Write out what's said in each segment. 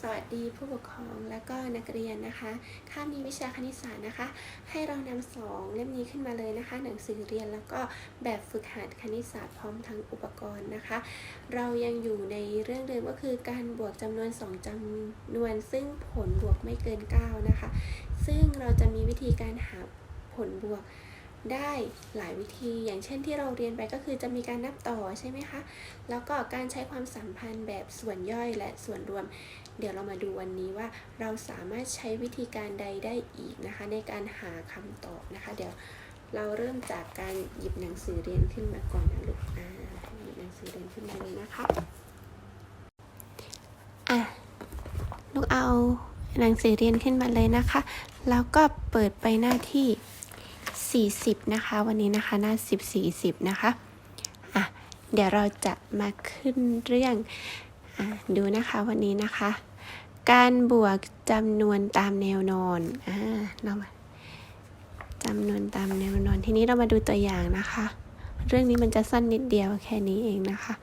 สวัสดีผู้ปกครองและก็นักเรียนนะคะค่าบนี้วิชาคณิตศาสตร์นะคะ ให้เรานำสองเล่มนี้ขึ้นมาเลยนะคะ หนังสือเรียนแล้วก็แบบฝึกหัดคณิตศาสตร์พร้อมทั้งอุปกรณ์นะคะ เรายังอยู่ในเรื่องเดิมก็คือการบวกจำนวน 2จำนวน ซึ่งผลบวกไม่เกิน 9 นะคะ ซึ่งเราจะมีวิธีการหาผลบวก ได้หลายวิธี อย่างเช่นที่เราเรียนไปก็คือจะมีการนับต่อใช่ไหมคะ แล้วก็การใช้ความสัมพันธ์แบบส่วนย่อยและส่วนรวม เดี๋ยวเรามาดูวันนี้ว่าเราสามารถใช้วิธีการใดได้อีกนะคะ ในการหาคำตอบนะคะ เดี๋ยวเราเริ่มจากการหยิบหนังสือเรียนขึ้นมาก่อนนะลูกอ่าหยิบหนังสือเรียนขึ้นมาเลยนะคะอะลูกเอาหนังสือเรียนขึ้นมาเลยนะคะ แล้วก็เปิดไปหน้าที่ 40 นะคะ วันนี้นะคะหน้า 10 40 นะคะอะเดี๋ยวเราจะมาขึ้นเรื่องอะดูนะคะวันนี้นะคะ การบวกจำนวนตามแนวนอนอ่าเรามาจำนวนตามแนวนอนทีนี้เรามาดูตัวอย่างนะคะ เรื่องนี้มันจะสั้นนิดเดียวแค่นี้เองนะคะ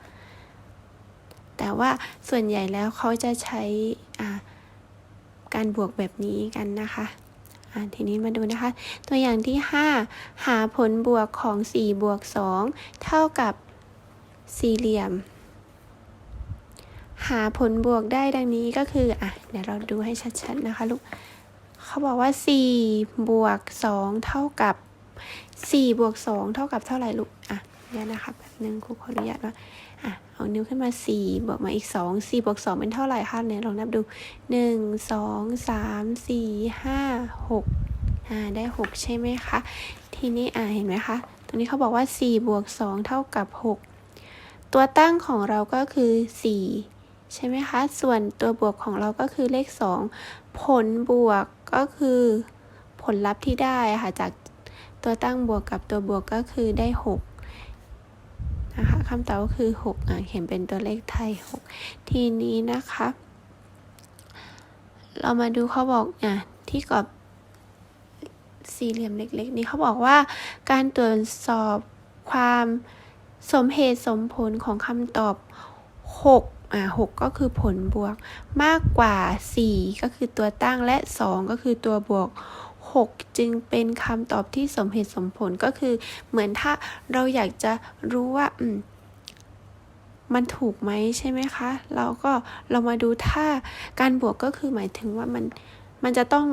แต่ว่าส่วนใหญ่แล้วเขาจะใช้อ่าการบวกแบบนี้กันนะคะ ทีนี้มาดูนะคะ ตัวอย่างที่ 5 หาผลบวกของ 4 บวก 2 เท่ากับสี่เหลี่ยม หาผลบวกได้ดังนี้ก็คือ อะ เดี๋ยวเราดูให้ชัดๆนะคะลูก เขาบอกว่า 4 บวก 2 เท่ากับ 4 บวก 2 เท่ากับเท่าไหร่ลูก อะเดี๋ยวนะคะแบบนึงครูขออนุญาตว่า อะเอานิ้วขึ้นมา 4 บวกมาอีก 2 4บวก2เป็นเท่าไหร่คะเนี่ยลองนับดู 1 2 3 4 5 6อ่าได้ 6 ใช่ไหมคะ ทีนี้อ่าเห็นไหมคะ ตรงนี้เขาบอกว่า 4 บวก 2 เท่ากับ 6 ตัวตั้งของเราก็คือ 4 ใช่ไหมคะ ส่วนตัวบวกของเราก็คือเลข 2 ผลบวกก็คือ ผลลัพธ์ที่ได้ค่ะจากตัวตั้งบวกกับตัวบวกก็คือได้ 6 นะคะคำตอบก็คือ 6 อะเขียนเป็นตัวเลขไทย 6 ทีนี้นะคะ เรามาดูเขาบอกอะที่กรอบสี่เหลี่ยมเล็กๆ นี้เขาบอกว่า การตรวจสอบความสมเหตุสมผลของคำตอบ 6อ่า6ก็คือผลบวกมากกว่า 4 ก็คือตัวตั้งและ 2 ก็คือตัวบวก 6 จึงเป็นคำตอบที่สมเหตุสมผลก็คือ เหมือนถ้าเราอยากจะรู้ว่ามมันถูกไหมใช่ไหมคะ เราก็เรามาดูถ้าการบวกก็คือหมายถึงว่ามันมันจะต้อง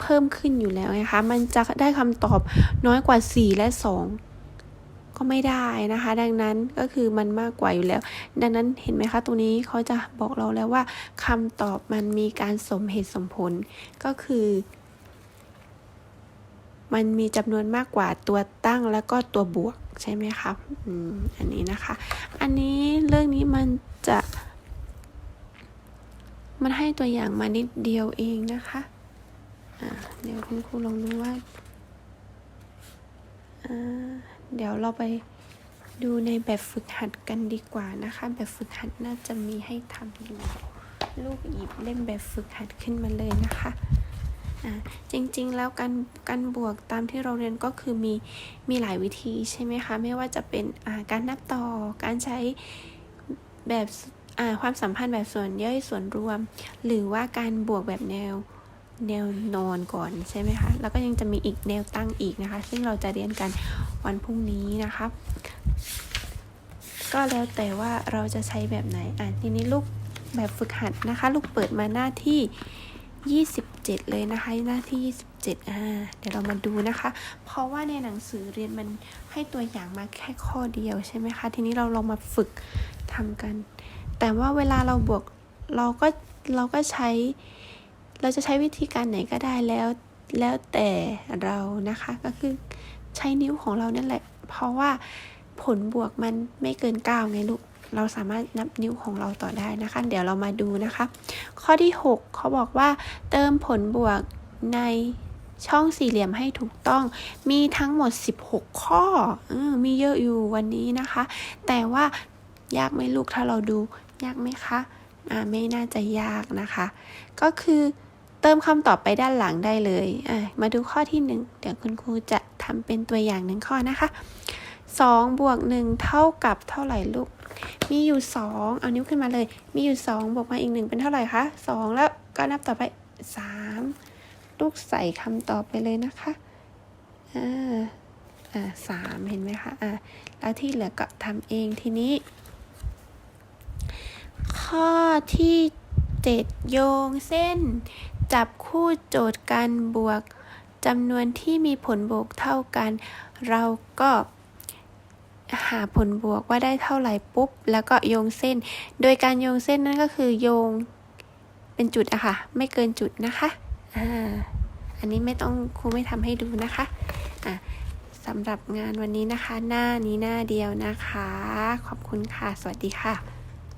เพิ่มขึ้นอยู่แล้วไงคะ มันจะได้คำตอบน้อยกว่า 4 และ 2 ก็ไม่ได้นะคะ ดังนั้นก็คือมันมากกว่าอยู่แล้ว ดังนั้นเห็นไหมคะตรงนี้เขาจะบอกเราแล้วว่าคำตอบมันมีการสมเหตุสมผลก็คือ มันมีจำนวนมากกว่าตัวตั้งแล้วก็ตัวบวกใช่ไหมคะอืมอันนี้นะคะ อันนี้เรื่องนี้มันจะ มันให้ตัวอย่างมานิดเดียวเองนะคะอ่าเดี๋ยวคุณครูลองดูว่าอ่าเดี๋ยวเราไปดูในแบบฝึกหัดกันดีกว่านะคะ แบบฝึกหัดน่าจะมีให้ทำอยู่ ลูกหยิบเล่มแบบฝึกหัดขึ้นมาเลยนะคะ จริงๆ แล้วการการบวกตามที่เราเรียนก็คือมีมีหลายวิธีใช่ไหมคะ ไม่ว่าจะเป็นการนับต่อ การใช้แบบความสัมพันธ์แบบส่วนย่อยส่วนรวม หรือว่าการบวกแบบแนวแนวนอนก่อนใช่ไหมคะ แล้วก็ยังจะมีอีกแนวตั้งอีกนะคะ ซึ่งเราจะเรียนกันวันพรุ่งนี้นะคะ ก็แล้วแต่ว่าเราจะใช้แบบไหน อะทีนี้ลูกแบบฝึกหัดนะคะ ลูกเปิดมาหน้าที่ 27 เลยนะคะ หน้าที่ 27อ่าเดี๋ยวเรามาดูนะคะ เพราะว่าในหนังสือเรียนมันให้ตัวอย่างมาแค่ข้อเดียวใช่ไหมคะ ทีนี้เราลองมาฝึกทำกัน แต่ว่าเวลาเราบวกเราก็เราก็ใช้ เราจะใช้วิธีการไหนก็ได้แล้วแล้วแต่เรานะคะก็คือใช้นิ้วของเรานั่นแหละ เพราะว่าผลบวกมันไม่เกิน 9 ไงลูก เราสามารถนับนิ้วของเราต่อได้นะคะ เดี๋ยวเรามาดูนะคะ ข้อที่ 6 เขาบอกว่า เติมผลบวกในช่องสี่เหลี่ยมให้ถูกต้อง มีทั้งหมด 16 ข้ออมีเยอะอยู่วันนี้นะคะ แต่ว่ายากไหมลูกถ้าเราดู ยากไหมคะอ่าไม่น่าจะยากนะคะ ก็คือเติมคำตอบไปด้านหลังได้เลยอะมาดูข้อที่หนึ่งเดี๋ยวคุณครูจะทำเป็นตัวอย่างหนึ่งข้อนะคะสองบวกหนึ่งเท่ากับเท่าไหร่ลูก มีอยู่สองเอานิ้วขึ้นมาเลย มีอยู่สองบวกมาอีกหนึ่งเป็นเท่าไหร่คะสองแล้วก็นับต่อไปสามลูกใส่คำตอบไปเลยนะคะ อ่า อ่าสามเห็นไหมคะ อ่า แล้วที่เหลือก็ทำเองทีนี้ ข้อที่เจ็ดโยงเส้น จับคู่โจทย์การบวกจำนวนที่มีผลบวกเท่ากัน เราก็ หาผลบวกว่าได้เท่าไหร่ปุ๊บ แล้วก็โยงเส้น โดยการโยงเส้นนั่นก็คือโยงเป็นจุดอะค่ะ ไม่เกินจุดนะคะอ่าอันนี้ไม่ต้องครูไม่ทำให้ดูนะคะอะสำหรับงานวันนี้นะคะ หน้านี้หน้าเดียวนะคะ ขอบคุณค่ะ สวัสดีค่ะ